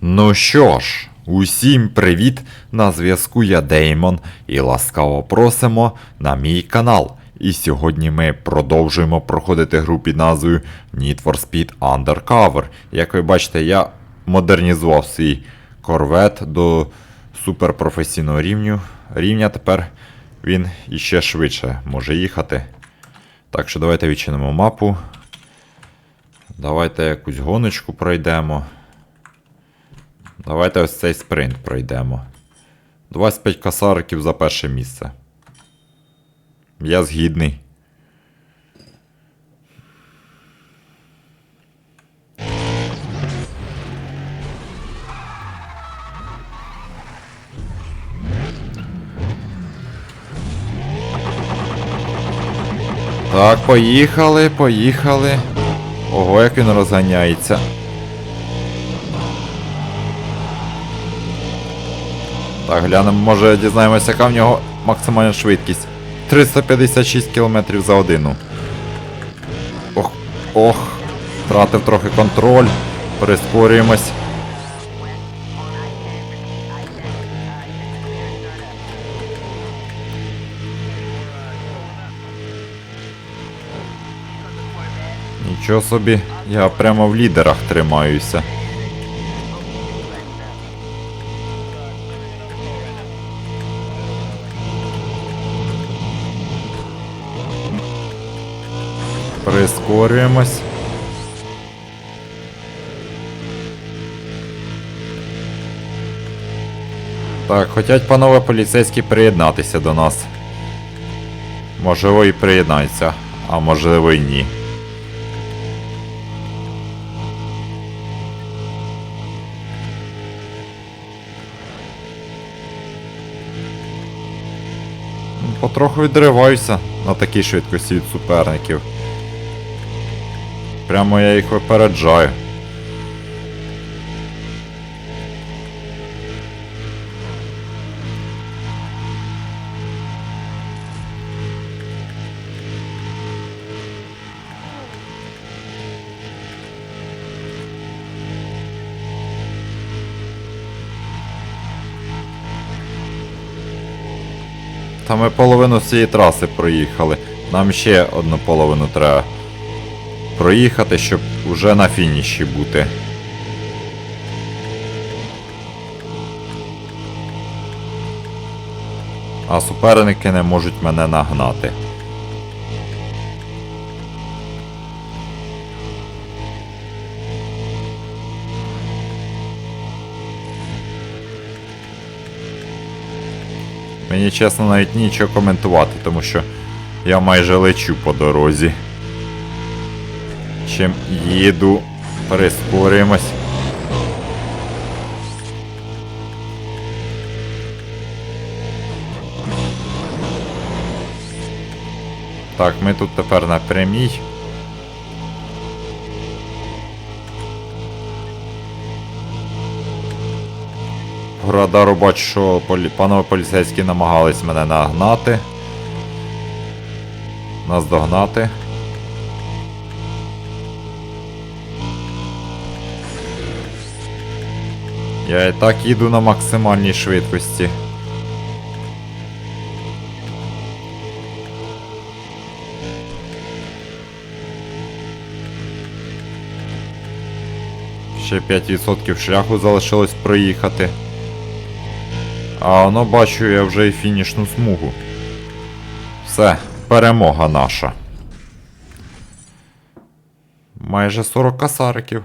Ну що ж, усім привіт! На зв'язку я Деймон і ласкаво просимо на мій канал. І сьогодні ми продовжуємо проходити гру під назвою Need for Speed Undercover. Як ви бачите, я модернізував свій корвет до суперпрофесійного рівню. Рівня тепер він іще швидше може їхати. Так що давайте відчинимо мапу. Давайте якусь гоночку пройдемо. Давайте ось цей спринт пройдемо. 25 косариків за перше місце. Я згідний. Так, поїхали, поїхали. Ого, як він розганяється. Так, глянемо, може дізнаємося, яка в нього максимальна швидкість. 356 км за годину. Ох, ох. Втратив трохи контроль. Прискорюємось. Нічого собі, я прямо в лідерах тримаюся. Прискорюємось. Так, хотять панове поліцейські приєднатися до нас. Можливо і приєднаються, а можливо і ні. Потроху відриваюся на такій швидкості від суперників. Прямо я їх випереджаю. Та ми половину цієї траси проїхали. Нам ще одну половину треба проїхати, щоб уже на фініші бути. А суперники не можуть мене нагнати. Мені чесно навіть нічого коментувати, тому що я майже лечу по дорозі. Чим їду, прискорюємось. Так, ми тут тепер на прямій. По радару бачу, що полі... панове поліцейські намагались мене нагнати. Наздогнати. Я і так їду на максимальній швидкості. Ще 5% шляху залишилось проїхати. А воно бачу я вже і фінішну смугу. Все, перемога наша. Майже 40 касариків.